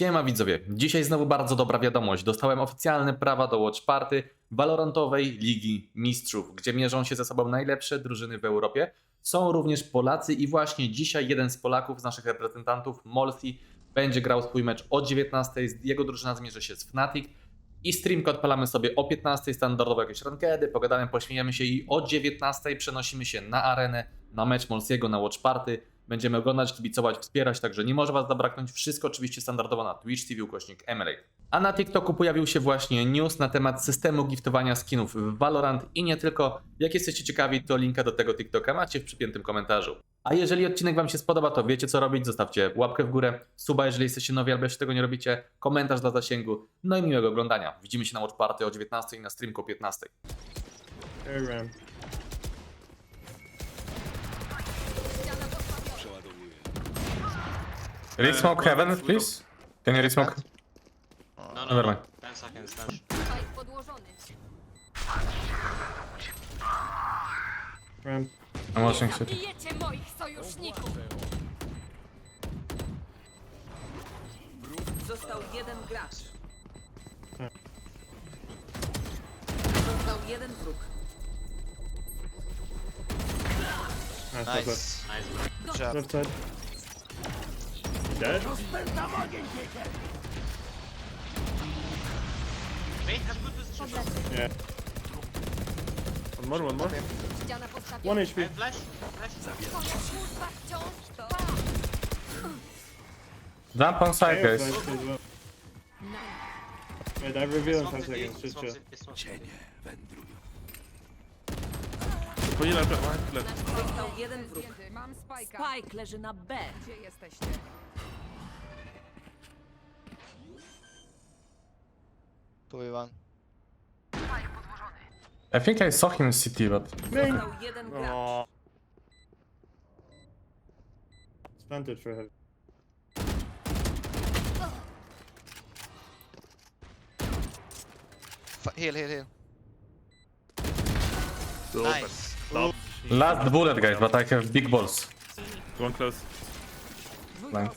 Siema widzowie, dzisiaj znowu bardzo dobra wiadomość. Dostałem oficjalne prawa do Watch Party Valorantowej Ligi Mistrzów, gdzie mierzą się ze sobą najlepsze drużyny w Europie. Są również Polacy i właśnie dzisiaj jeden z Polaków, z naszych reprezentantów, Molsi, będzie grał swój mecz o 19. Jego drużyna zmierzy się z Fnatic i streamkę odpalamy sobie o 15 standardowo jakieś rankedy, pogadamy, pośmiejemy się i o 19 przenosimy się na arenę, na mecz Molsiego, na Watch Party. Będziemy oglądać, kibicować, wspierać, także nie może Was zabraknąć. Wszystko oczywiście standardowo na Twitch TV ukośnik Emerald. A na TikToku pojawił się właśnie news na temat systemu giftowania skinów w Valorant i nie tylko. Jak jesteście ciekawi, to linka do tego TikToka macie w przypiętym komentarzu. A jeżeli odcinek Wam się spodoba, to wiecie co robić. Zostawcie łapkę w górę, suba jeżeli jesteście nowi albo jeszcze tego nie robicie, komentarz dla zasięgu, no i miłego oglądania. Widzimy się na Watch Party o 19 i na streamku o 15. Air Resmoke heaven, please. Can you resmoke? No, no, Never no. mind. 10 seconds dash. Spike podłożony. Ram. I'm watching city. Zabijecie moich sojuszników! Został jeden gracz. Tak. Został jeden wróg. Nice. Nice. Nice. Left, left side. Dead? Wait, has this shit. Yeah. One more, one more. Ściana postawiona. One HP. Flash, flash. Twoja służba wciąż trwa. Jump on side, Air guys. flash as well. Wait, I reveal in 10 Smoke city, seconds. Just chill. City, smoke city. Został jeden wróg. Mam spajka. Spike leży na B. Gdzie jesteście? I think I saw him in city, but... Został jeden gracz. Oh. It's planted for heavy. Heal, heal, heal. Nice. Last bullet, guys, but I have big balls. One close. Blind.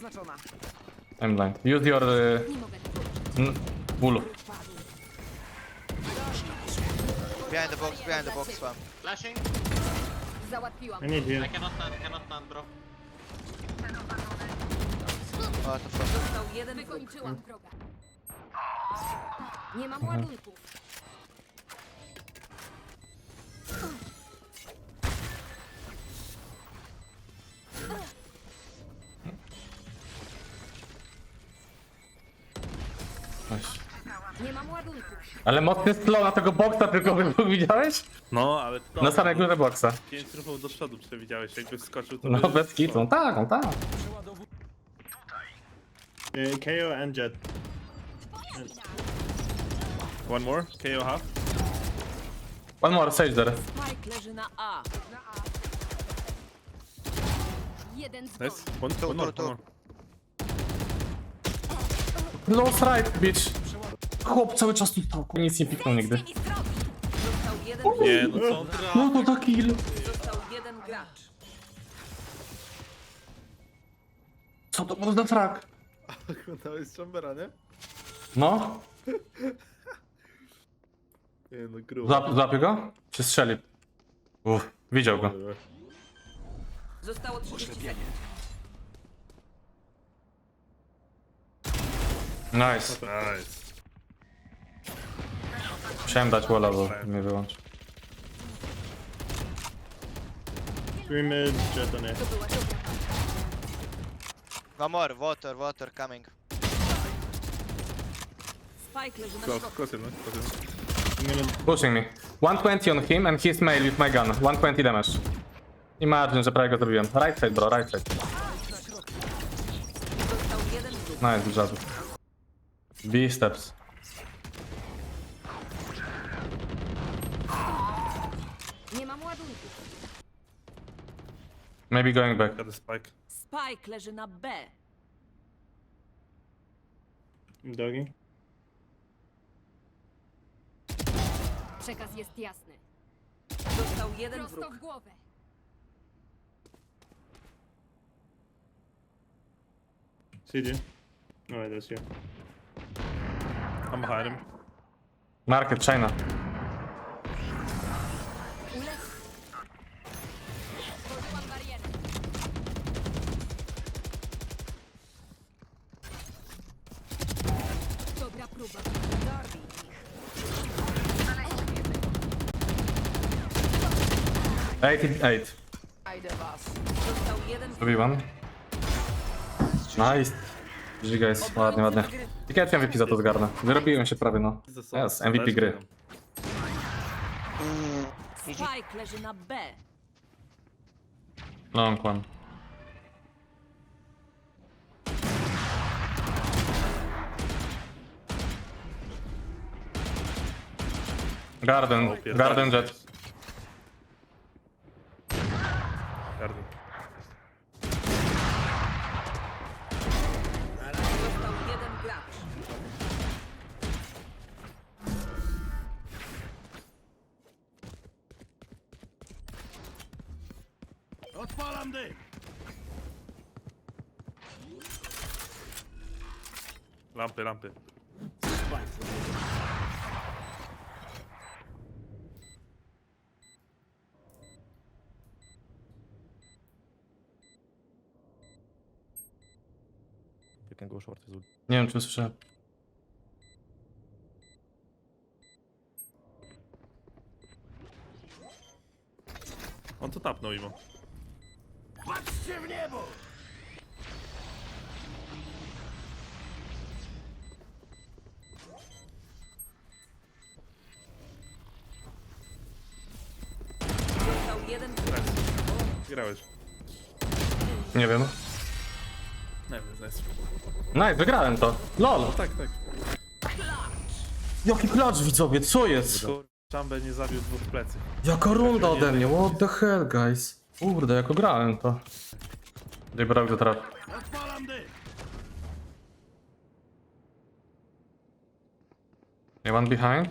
I'm blind. Use your uh, n- bull. Behind the box, behind the box, fam. Flashing. Załatwiłam. I need heal. I cannot land, cannot land, bro. What the fuck? Został jeden wróg. Wykończyłam wroga. Nie mam ładunków. Nie mam ładunków. Ale mocny slow na tego boksa tylko wy- widziałeś? No, ale to. Na samej górze boksa. Pięć ruchów do przodu przewidziałeś, jakby skoczył to. No by- bez kitu, no tak, no tak. Uh, KO and Jet. One more, KO half. One more, sage there. Spike leży na A. Jeden z Nice. One, one more, one more. Close right, bitch. Chłop cały czas tu stał, kurwa, nic nie piknął nigdy. Został jeden. Nie, no co on tra... No to taki kill. Został jeden gracz. Co to było za frak? Oglądałeś Chambera, nie? No, Nie, no grubo. złap, złapię go? Czy strzeli? Uff, widział go. Zostało 30 sekund. Nice. Nice. Musiałem dać walla, bo mnie wyłączył. Three mid, Jet on A. To była dobra. One more, water, water coming. Spike leży na Close, środku. close, no, close. I'm gonna. Pushing me. 120 on him and he's male with my gun. 120 damage. Imagine, że prawie go zrobiłem. Right side, bro, right side. Został jeden wróg. Nice, good job. B steps. Nie mam ładunków. Maybe going back. Got the spike. Spike leży na B. Dogging. Przekaz jest jasny. Został jeden Prosto wróg. w głowę. CD. Oh, wait, that's you. I'm behind him. Market, China. Ich. 88. Został jeden wróg. Zrobiłam. Nice. GG guys, ładnie, ładnie. Ticket MVP za to zgarnę. Wyrobiłem się prawie, no. Yes, MVP gry. Spike leży na B. Long one. Garden, Garden Jet. Lampy, lampy. You can go short as well. Nie wiem, czy słyszę. On to tapnął imo. Został jeden wróg. Grałeś. Nie wiem. Nie wiem, nice. Nice, wygrałem to. LOL! Tak, tak. Jaki klacz widzowie, co jest? Kur... Nie zabił dwóch plecy. Jaka runda ode mnie, what the hell guys? Kurde, jak grałem to. They broke the trap. Yeah, one behind.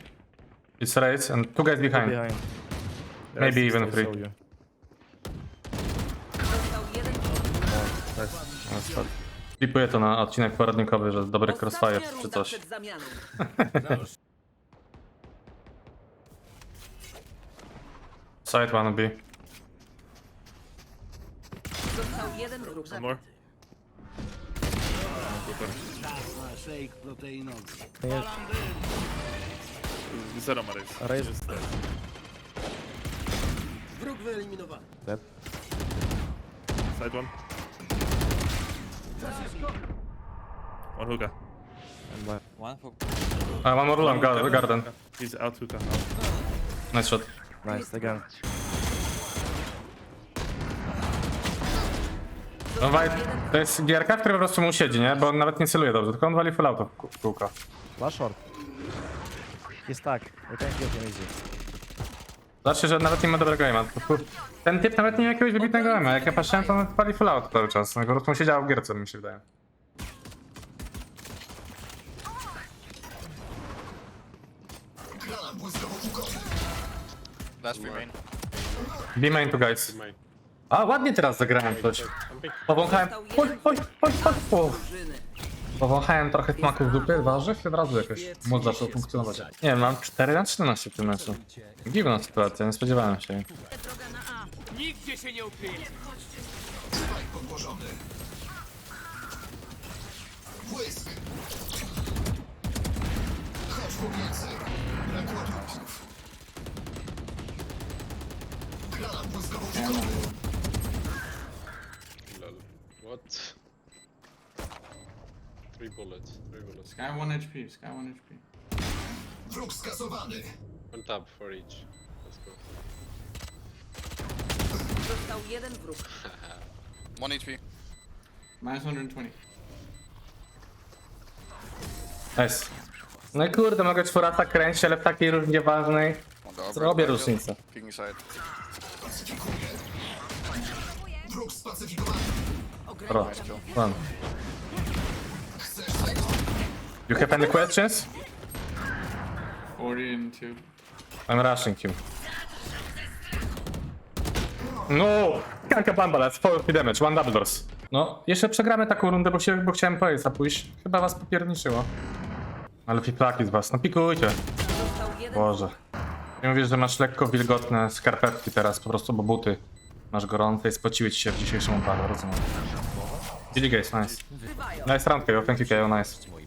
It's race and two guys behind. Behind. Maybe Yes, even I three. saw you. Został jeden wróg. No, Flipuję to na odcinek poradnikowy, że dobry crossfire Ostatnia czy runda coś. przed zamianą. Side one B. Został jeden wróg. One more. Zero ma race. Raise. Dead. Side one. One hookah. And one. Uh, one more long, gar- garden. He's out hookah. Out. Nice shot. Nice again. No waj, to jest gierka, w której po prostu mu siedzi, nie? Bo on nawet nie celuje dobrze, tylko on wali full auto w kół- w kółko. Last short. Can kill him easy. Znaczy, że nawet nie ma dobrego aima. Po prostu Ten typ nawet nie ma jakiegoś wybitnego aima. Jak ja patrzyłem, to on wali full auto cały czas. No, po prostu mu siedział w gierce, mi się wydaje. Last remain. Be main to guys. A, ładnie teraz zagrałem coś. Powąchałem... Oj, oj, oj, oj, oj. Powąchałem trochę smaku w dupie, warzyw i od razu jakoś mózg zaczął funkcjonować. Nie wiem, mam 4 na 14 w tym meczu. Dziwna sytuacja, nie spodziewałem się jej. Lol. Sky 1 HP, Sky 1 HP. One tab for each. Let's go. Został jeden wróg. One HP. Minus 120. Nice. No i kurde, mogę czworata kręcić, ale w takiej różnie ważnej zrobię różnicę. King side. Pro. Run. You have any questions? 40 and 2. I'm rushing you. No! Kanka bamba, let's 40 damage, one double doors. No, jeszcze przegramy taką rundę, bo, się, bo chciałem po pójść. Chyba was popierniczyło. Ale piplaki z was, no pikujcie. Boże. Nie mówisz, że masz lekko wilgotne skarpetki teraz, po prostu, bo buty masz gorące i spociły ci się w dzisiejszym upale, rozumiem. GG guys, nice. Nice round KO, thank you KO, nice.